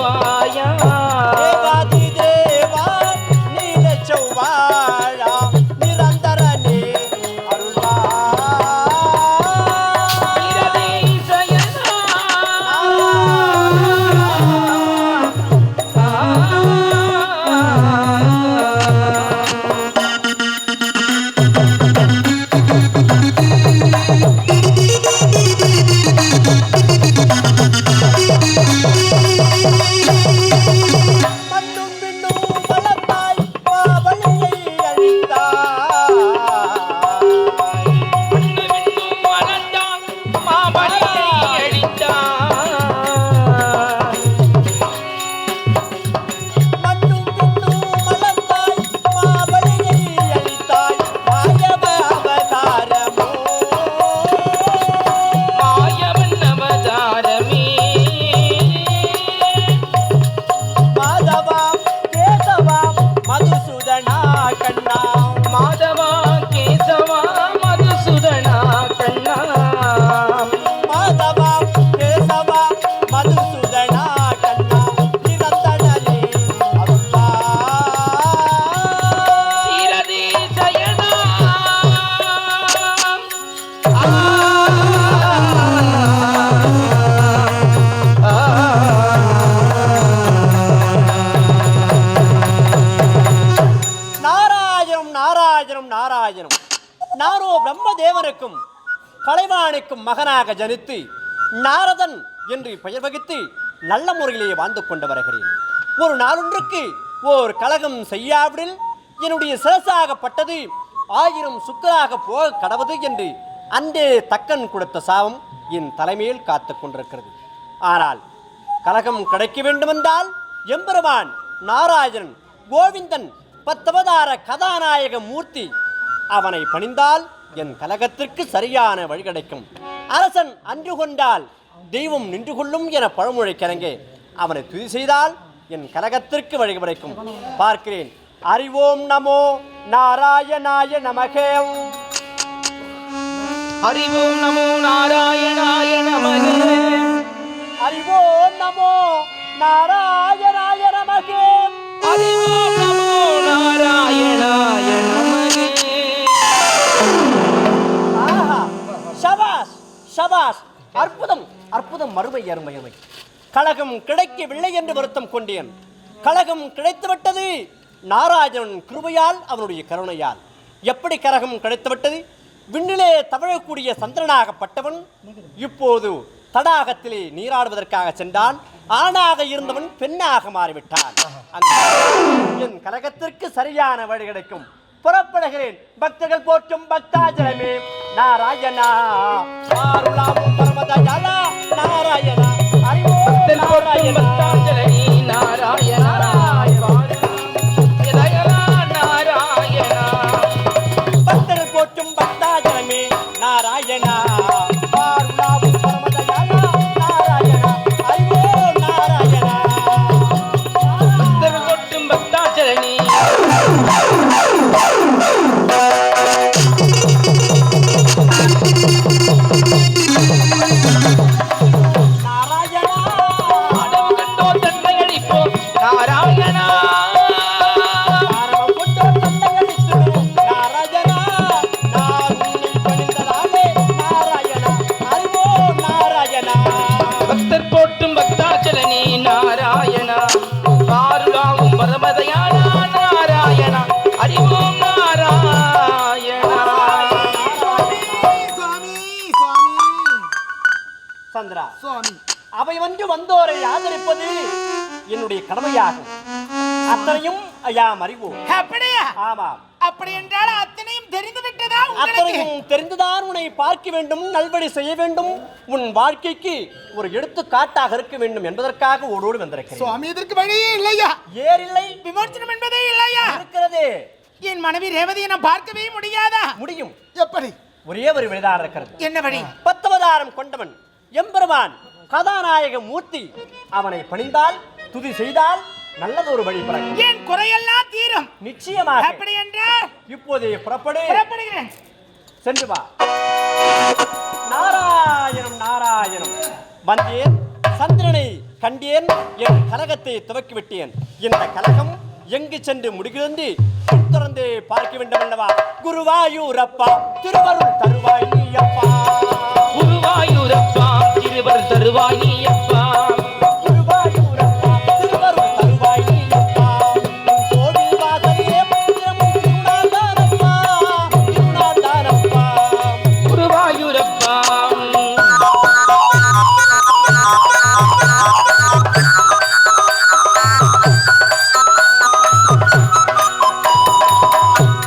বাবা கண்ணா நானோ பிரம்மதேவனுக்கும் கலைவானுக்கும் மகனாக ஜனித்து நாரதன் என்று பெயர் வகித்து நல்ல முறையிலேயே வாழ்ந்து கொண்டு வருகிறேன். ஒரு நாளொன்றுக்கு ஓர் கலகம் செய்யாவிடில் என்னுடைய சிரசாகப்பட்டது ஆயிரம் சுக்கராக போக கடவுது என்று அன்றே தக்கன் கொடுத்த சாபம் என் தலைமையில் காத்து கொண்டிருக்கிறது. ஆனால் கலகம் கிடைக்க வேண்டுமென்றால் எம்பெருமான் நாராயணன் கோவிந்தன் பத்தவதார கதாநாயக மூர்த்தி அவனை பணிந்தால் என் கலகத்திற்கு சரியான வழி கிடைக்கும். அரசன் அன்று கொண்டால் தெய்வம் நின்று கொள்ளும் என பழமொழி கிழங்கே அவனை துதி செய்தால் என் கலகத்திற்கு வழி கிடைக்கும். பார்க்கிறேன். அறிவோம் நமோ நாராயணாய நமகே. அறிவோம் நமோ நாராயணாய நமகே. அறிவோம் நமோ நாராயணாய நமகே. அறிவோம் நமோ நாராயணாய அற்புதம் மறுமை அருமை அருமை. கழகம் கிடைக்கவில்லை என்று வருத்தம் கொண்டேன். கழகம் கிடைத்துவிட்டது. நாராஜன் கிருபையால் அவனுடைய கருணையால். எப்படி கரகம் கிடைத்துவிட்டது? விண்ணிலே தவழக்கூடிய சந்திரனாகப்பட்டவன் இப்போது தடாகத்திலே நீராடுவதற்காக சென்றான். ஆணாக இருந்தவன் பெண்ணாக மாறிவிட்டான். என் கழகத்திற்கு சரியான வழி கிடைக்கும். புறப்படுகிறேன். பக்தர்கள் போற்றும் பக்தாஜலமே. நாராயணா. ஆருளாவும் நாராயணா. அறிவோ சுவாமி அவை வந்து வந்தோரை ஆதரிப்பது என்னுடைய கடமையாகும். அத்தனையும் யாம் அறிவோம். அப்படியா? ஆமாம். அப்படி என்றால் அத்தனையும் தெரிந்து விட்டதா அத்தனையும் தெரிந்துதான் உன்னை பார்க்க வேண்டும் நல்வழி செய்ய வேண்டும். உன் வாழ்க்கைக்கு ஒரு எடுத்துக்காட்டாக இருக்க வேண்டும் என்பதற்காக ஓடோடு வந்திருக்கிறேன். சுவாமி இதற்கு வழியே இல்லையா? ஏறில்லை விமோச்சனம் என்பதே இல்லையா? இருக்கிறது. என் மனைவி ரேவதியை நான் பார்க்கவே முடியாதா? முடியும். எப்படி? ஒரே ஒரு விழுதான் இருக்கிறது. என்ன வழி? பத்தவதாரம் கொண்டவன். எம்பெருமான் கதாநாயக மூர்த்தி. அவனை பணிந்தால் துதி செய்தால் நல்லதொரு வழி பிறக்கும். என் குறையெல்லாம் தீரும்? நிச்சயமாக. அப்படி என்றால் இப்போதே புறப்படு. புறப்படுகிறேன். சென்று வா. நாராயணம் நாராயணம். வந்தேன் சந்திரனை கண்டேன் என் கலகத்தை துவக்கி விட்டேன் இந்த கலகம் எங்கு சென்று முடிகிறது? திறந்தே பார்க்க வேண்டும் அல்லவா? குருவாயூரப்பா திருவருள் தருவாய்